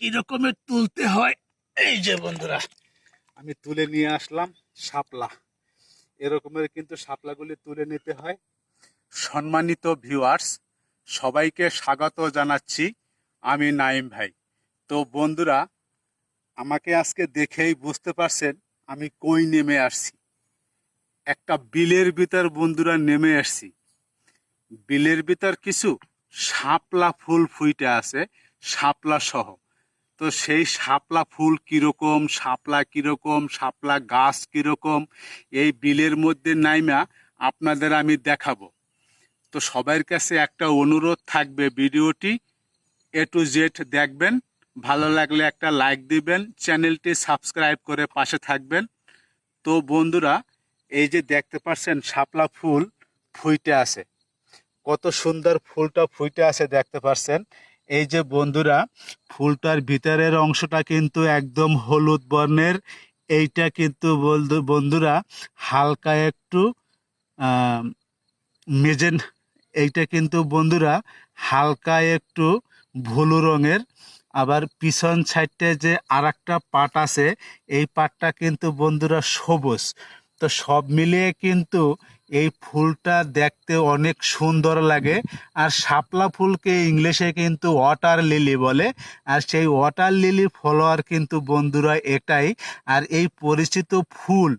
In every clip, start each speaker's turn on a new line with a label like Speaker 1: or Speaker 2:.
Speaker 1: কি রকমের তুলতে হয়? এই যে বন্ধুরা। আমি তুলে নিয়ে আসলাম শাপলা। এরকমের কিন্তু শাপলাগুলি তুলে নিতে হয়। সম্মানিত ভিউয়ার্স সবাইকে স্বাগত জানাচ্ছি আমি নাইম ভাই। তো বন্ধুরা, আমাকে আজকে দেখেই বুঝতে পারছেন আমি কই নেমে আসছি। একটা বিলের ভিতর বন্ধুরা নেমে আসছি। বিলের ভিতর কিছু শাপলা ফুল ফুইটে আছে, শাপলা সহ। তো সেই শাপলা ফুল কীরকম, শাপলা কীরকম, শাপলা গাছ কীরকম, এই বিলের মধ্যে নাইমা আপনাদের আমি দেখাবো। তো সবার কাছে একটা অনুরোধ থাকবে ভিডিওটি এ টু জেড দেখবেন, ভালো লাগলে একটা লাইক দিবেন, চ্যানেলটি সাবস্ক্রাইব করে পাশে থাকবেন। তো বন্ধুরা, এই যে দেখতে পাচ্ছেন শাপলা ফুল ফুইটে আছে। কত সুন্দর ফুলটা ফুইটে আছে দেখতে পাচ্ছেন। এই যে বন্ধুরা, ফুলটার ভিতরের অংশটা কিন্তু একদম হলুদ বর্ণের। এইটা কিন্তু বন্ধু- বন্ধুরা, হালকা একটু মেজেন এইটা কিন্তু বন্ধুরা, হালকা একটু ভুলু রঙের। আবার পিছন সাইডে যে আর একটা পাট আছে, এই পাটটা কিন্তু বন্ধুরা সবুজ। তো সব মিলিয়ে কিন্তু এই ফুলটা দেখতে অনেক সুন্দর লাগে। আর শাপলা ফুলকে ইংলিশে কিন্তু ওয়াটার লিলি বলে। আর সেই ওয়াটার লিলি ফলোয়ার কিন্তু বন্ধুরা এটাই। আর এই পরিচিত ফুল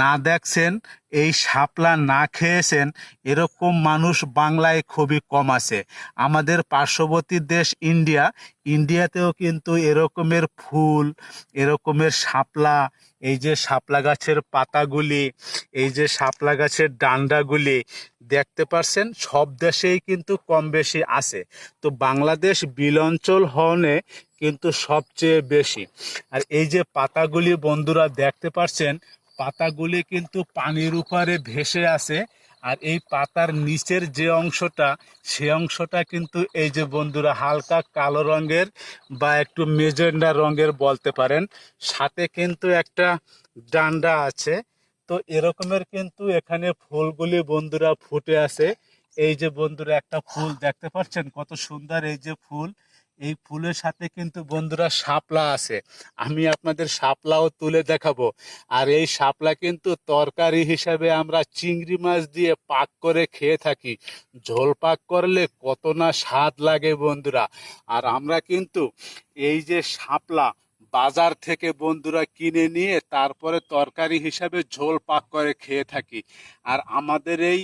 Speaker 1: না দেখছেন, এই শাপলা না খেয়েছেন, এরকম মানুষ বাংলায় খুবই কম আছে। আমাদের পার্শ্ববর্তী দেশ ইন্ডিয়া, ইন্ডিয়াতেও কিন্তু এরকমের ফুল, এরকমের শাপলা, এই যে শাপলা গাছের পাতাগুলি, এই যে শাপলা গাছের ডান্ডাগুলি দেখতে পারছেন, সব দেশেই কিন্তু কম বেশি আছে। তো বাংলাদেশ বিল অঞ্চল হনে কিন্তু সবচেয়ে বেশি। আর এই যে পাতাগুলি বন্ধুরা দেখতে পারছেন, পাতাগুলি কিন্তু পানির উপরে ভেসে আছে। আর এই পাতার নিচের যে অংশটা, সে অংশটা কিন্তু এই যে বন্ধুরা হালকা কালো রঙের বা একটু মেজেন্ডা রঙের বলতে পারেন। সাথে কিন্তু একটা ডান্ডা আছে। তো এরকমের কিন্তু এখানে ফুলগুলি বন্ধুরা ফুটে আছে এই যে বন্ধুরা একটা ফুল দেখতে পাচ্ছেন, কত সুন্দর এই যে ফুল। এই ফুলের সাথে কিন্তু বন্ধুরা শাপলা আছে। আমি আপনাদের শাপলাও তুলে দেখাবো। আর এই শাপলা কিন্তু তরকারি হিসাবে আমরা চিংড়ি মাছ দিয়ে পাক করে খেয়ে থাকি। ঝোল পাক করলে কত না স্বাদ লাগে বন্ধুরা। আর আমরা কিন্তু এই যে শাপলা বাজার থেকে বন্ধুরা কিনে নিয়ে তারপরে তরকারি হিসাবে ঝোল পাক করে খেয়ে থাকি। আর আমাদের এই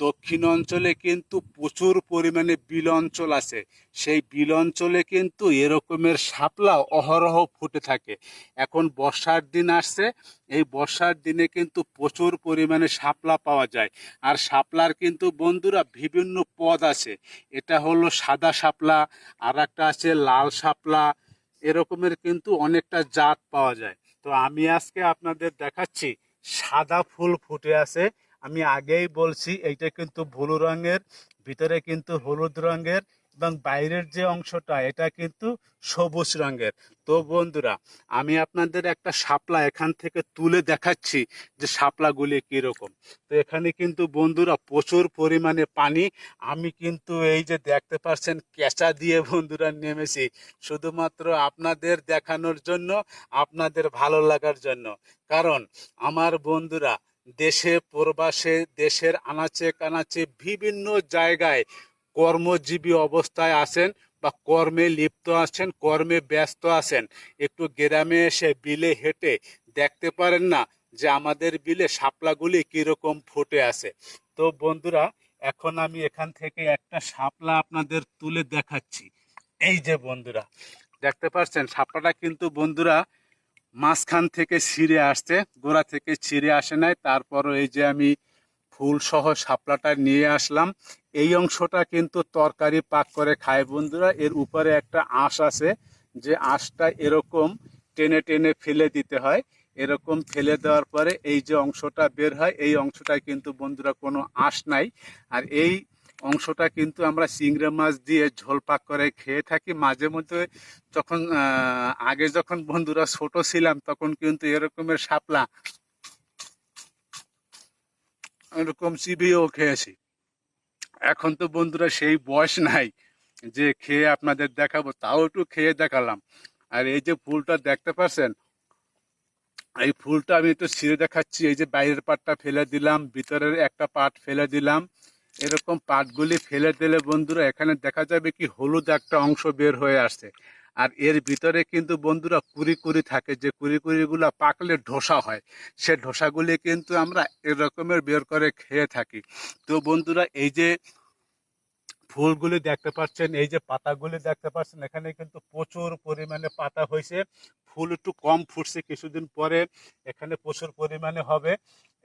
Speaker 1: দক্ষিণ অঞ্চলে কিন্তু প্রচুর পরিমাণে বিল অঞ্চল আছে। সেই বিল অঞ্চলে কিন্তু এরকমের শাপলা অহরহ ফুটে থাকে। এখন বর্ষার দিন আসছে। এই বর্ষার দিনে কিন্তু প্রচুর পরিমাণে শাপলা পাওয়া যায়। আর শাপলার কিন্তু বন্ধুরা বিভিন্ন পদ আছে। এটা হলো সাদা শাপলা আর একটা আছে লাল শাপলা এরকমের কিন্তু অনেকটা জাত পাওয়া যায়। তো আমি আজকে আপনাদের দেখাচ্ছি, সাদা ফুল ফুটে আছে। আমি আগেই বলছি, এইটা কিন্তু ব্লু রঙের, ভিতরে কিন্তু হলুদ রঙের। এবং বাইরের যে অংশটা, এটা কিন্তু সবুজ রঙের। তো বন্ধুরা, আমি আপনাদের একটা শাপলা এখান থেকে তুলে দেখাচ্ছি যে শাপলাগুলি কীরকম। তো এখানে কিন্তু বন্ধুরা প্রচুর পরিমাণে পানি। আমি কিন্তু এই যে দেখতে পাচ্ছেন, কেঁচা দিয়ে বন্ধুরা নেমেছি। শুধুমাত্র আপনাদের দেখানোর জন্য, আপনাদের ভালো লাগার জন্য। কারণ আমার বন্ধুরা, দেশে প্রবাসে, দেশের আনাচে কানাচে বিভিন্ন জায়গায় কর্মজীবী অবস্থায় আছেন বা কর্মে লিপ্ত আছেন, কর্মে ব্যস্ত আছেন। একটু গ্রামে এসে বিলে হেঁটে দেখতে পারেন না যে আমাদের বিলে শাপলাগুলি কীরকম ফুটে আছে। তো বন্ধুরা, এখন আমি এখান থেকে একটা শাপলা আপনাদের তুলে দেখাচ্ছি। এই যে বন্ধুরা, দেখতে পাচ্ছেন শাপলাটা কিন্তু বন্ধুরা মাঝখান থেকে ছিঁড়ে আসছে, গোড়া থেকে ছিঁড়ে আসে নাই। তারপরও এই যে আমি ফুল সহ শাপলাটা নিয়ে আসলাম। এই অংশটা কিন্তু তরকারি পাক করে খায় বন্ধুরা। এর উপরে একটা আঁশ আছে। যে আঁশটা এরকম টেনে টেনে ফেলে দিতে হয়। এরকম ফেলে দেওয়ার পরে এই যে অংশটা বের হয়, এই অংশটায় কিন্তু বন্ধুরা কোনো আঁশ নাই। আর এই অংশটা কিন্তু আমরা চিংড়ি মাছ দিয়ে ঝোল পাক করে খেয়ে থাকি। মাঝে মধ্যে যখন আগে যখন বন্ধুরা ছোট ছিলাম, তখন কিন্তু এরকমের শাপলা এরকম চিবিয়েও খেয়েছি। এখন তো বন্ধুরা সেই বয়স নাই যে খেয়ে আপনাদের দেখাবো, তাও একটু খেয়ে দেখালাম। আর এই যে ফুলটা দেখতে পাচ্ছেন এই ফুলটা আমি একটু ছিঁড়ে দেখাচ্ছি। এই যে বাইরের পাটটা ফেলে দিলাম, ভিতরের একটা পাট ফেলে দিলাম। এরকম পাটগুলি ফেলে দিলে বন্ধুরা এখানে দেখা যাবে কি হলুদ একটা অংশ বের হয়ে আসছে। আর এর ভিতরে কিন্তু বন্ধুরা কুড়ি কুড়ি থাকে, যে কুড়ি কুড়িগুলো পাকলে ধোসা হয়। সে ধোসাগুলি কিন্তু আমরা এরকমের বের করে খেয়ে থাকি। তো বন্ধুরা, এই যে ফুলগুলি দেখতে পাচ্ছেন, এই যে পাতাগুলি দেখতে পাচ্ছেন, এখানে কিন্তু প্রচুর পরিমাণে পাতা হয়েছে। ফুল একটু কম ফুটছে, কিছুদিন পরে এখানে প্রচুর পরিমাণে হবে।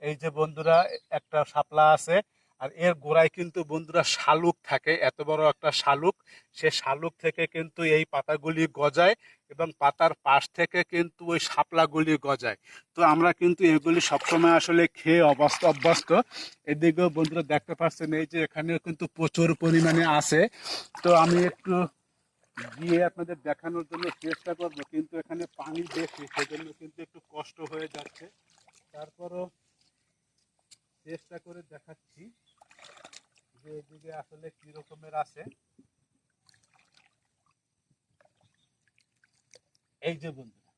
Speaker 1: এই যে বন্ধুরা, একটা শাপলা আছে। আর এর গোড়ায় কিন্তু বন্ধুরা শালুক থাকে, এত বড় একটা শালুক। সে শালুক থেকে কিন্তু এই পাতাগুলি গজায় এবং পাতার পাশ থেকে কিন্তু ওই শাপলাগুলি গজায়। তো আমরা কিন্তু এগুলি সবসময় আসলে খেয়ে অভ্যস্ত অভ্যস্ত। এদিকেও বন্ধুরা দেখতে পাচ্ছেন, এই যে এখানেও কিন্তু প্রচুর পরিমাণে আছে। তো আমি একটু গিয়ে আপনাদের দেখানোর জন্য চেষ্টা করব, কিন্তু এখানে পানি বেশি, সেজন্য কিন্তু একটু কষ্ট হয়ে যাচ্ছে। তারপরও চেষ্টা করে দেখাচ্ছি। যে এদিকে আসলে কি রকমের আছে? এই যে বন্ধুরা,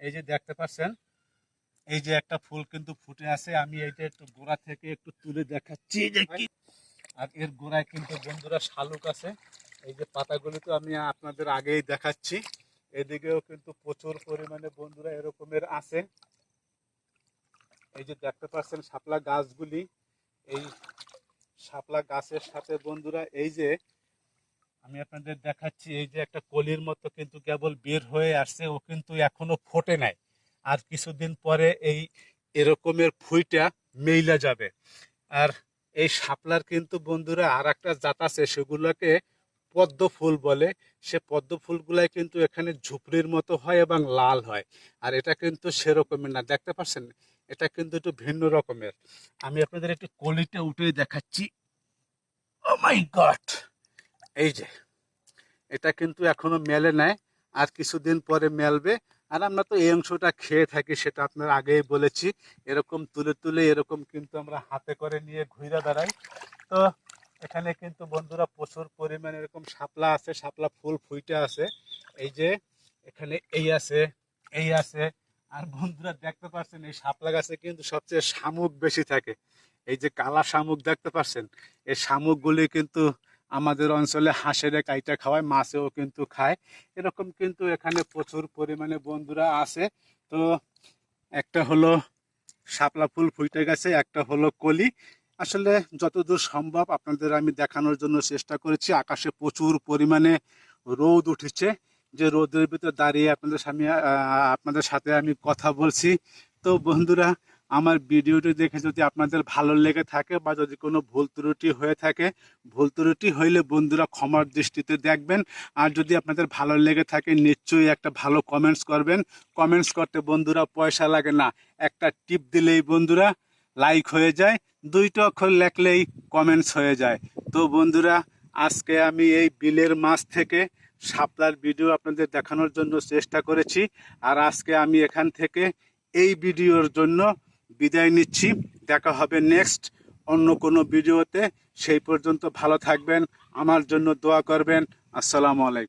Speaker 1: এই যে দেখতে পাচ্ছেন, এই যে একটা ফুল কিন্তু ফুটে আছে, আমি এইটা একটু গোড়া থেকে একটু তুলে দেখাচ্ছি যে আর এর গোড়ায় কিন্তু বন্ধুরা শালুক আছে, এই যে পাতাগুলি তো আমি আপনাদের আগেই দেখাচ্ছি, এদিকেও কিন্তু প্রচুর পরিমাণে বন্ধুরা এরকমের আছে। এই যে দেখতে পাচ্ছেন, শাপলা গাছগুলি, এই শাপলা গাছের সাথে, বন্ধুরা, এই যে আমি আপনাদের দেখাচ্ছি, এই যে একটা কলির মতো কিন্তু কেবল বের হয়ে আসছে, ও কিন্তু এখনও ফোটে নাই। আর কিছুদিন পরে এই এরকমের ফুইটা মেইলা যাবে। আর এই শাপলার কিন্তু, বন্ধুরা আর একটা জাত আছে, সেগুলোকে পদ্ম ফুল বলে। সে পদ্ম ফুলগুলাই কিন্তু এখানে ঝুপড়ির মতো হয় এবং লাল হয়। আর এটা কিন্তু সেরকমের না। দেখতে পাচ্ছেন? এটা কিন্তু একটু ভিন্ন রকমের। আমি আপনাদের একটু কলিটা উঠে দেখাচ্ছি। ও মাই গড এই যে, এটা কিন্তু এখনও মেলে নাই, আর কিছুদিন পরে মেলবে। আর আমরা তো এই অংশটা খেয়ে থাকি, সেটা আপনার আগেই বলেছি। এরকম তুলে তুলে এরকম কিন্তু আমরা হাতে করে নিয়ে ঘুরে বেড়াই। তো এখানে কিন্তু বন্ধুরা প্রচুর পরিমাণে এরকম শাপলা আছে, শাপলা ফুল ফুইটে আছে। এই যে, এখানে এই আছে এই আছে আর বন্ধুরা দেখতে পাচ্ছেন, এই শাপলা গাছে কিন্তু সবচেয়ে শামুক বেশি থাকে। এই যে কালা শামুক দেখতে পাচ্ছেন, এই শামুকগুলি কিন্তু আমাদের অঞ্চলে হাঁসের কাইটা খাওয়ায়, মাছেও কিন্তু খায়। এরকম কিন্তু এখানে প্রচুর পরিমাণে বন্ধুরা আছে। তো একটা হলো শাপলা ফুল ফুটে গেছে, একটা হলো কলি। আসলে যতদূর সম্ভব আপনাদের আমি দেখানোর জন্য চেষ্টা করেছি, আকাশে প্রচুর পরিমাণে রোদ উঠেছে। যে রোদের ভিতরে দাঁড়িয়ে আপনাদের সামনে আপনাদের সাথে আমি কথা বলছি। তো বন্ধুরা, আমার ভিডিওটি দেখে যদি আপনাদের ভালো লেগে থাকে বা যদি কোনো ভুল ত্রুটি হয়ে থাকে, ভুল ত্রুটি হইলে বন্ধুরা ক্ষমার দৃষ্টিতে দেখবেন। আর যদি আপনাদের ভালো লেগে থাকে, নিশ্চয়ই একটা ভালো কমেন্টস করবেন। কমেন্টস করতে বন্ধুরা পয়সা লাগে না। একটা টিপ দিলেই বন্ধুরা লাইক হয়ে যায়, দুইটা অক্ষর লেখলেই কমেন্টস হয়ে যায়। তো বন্ধুরা, আজকে আমি এই বিলের মাছ থেকে শাপলার ভিডিও আপনাদের দেখানোর জন্য চেষ্টা করেছি। আর আজকে আমি এখান থেকে এই ভিডিওর জন্য বিদায় নিচ্ছি। দেখা হবে নেক্সট অন্য কোনো ভিডিওতে। সেই পর্যন্ত ভালো থাকবেন, আমার জন্য দোয়া করবেন। আসসালামু আলাইকুম।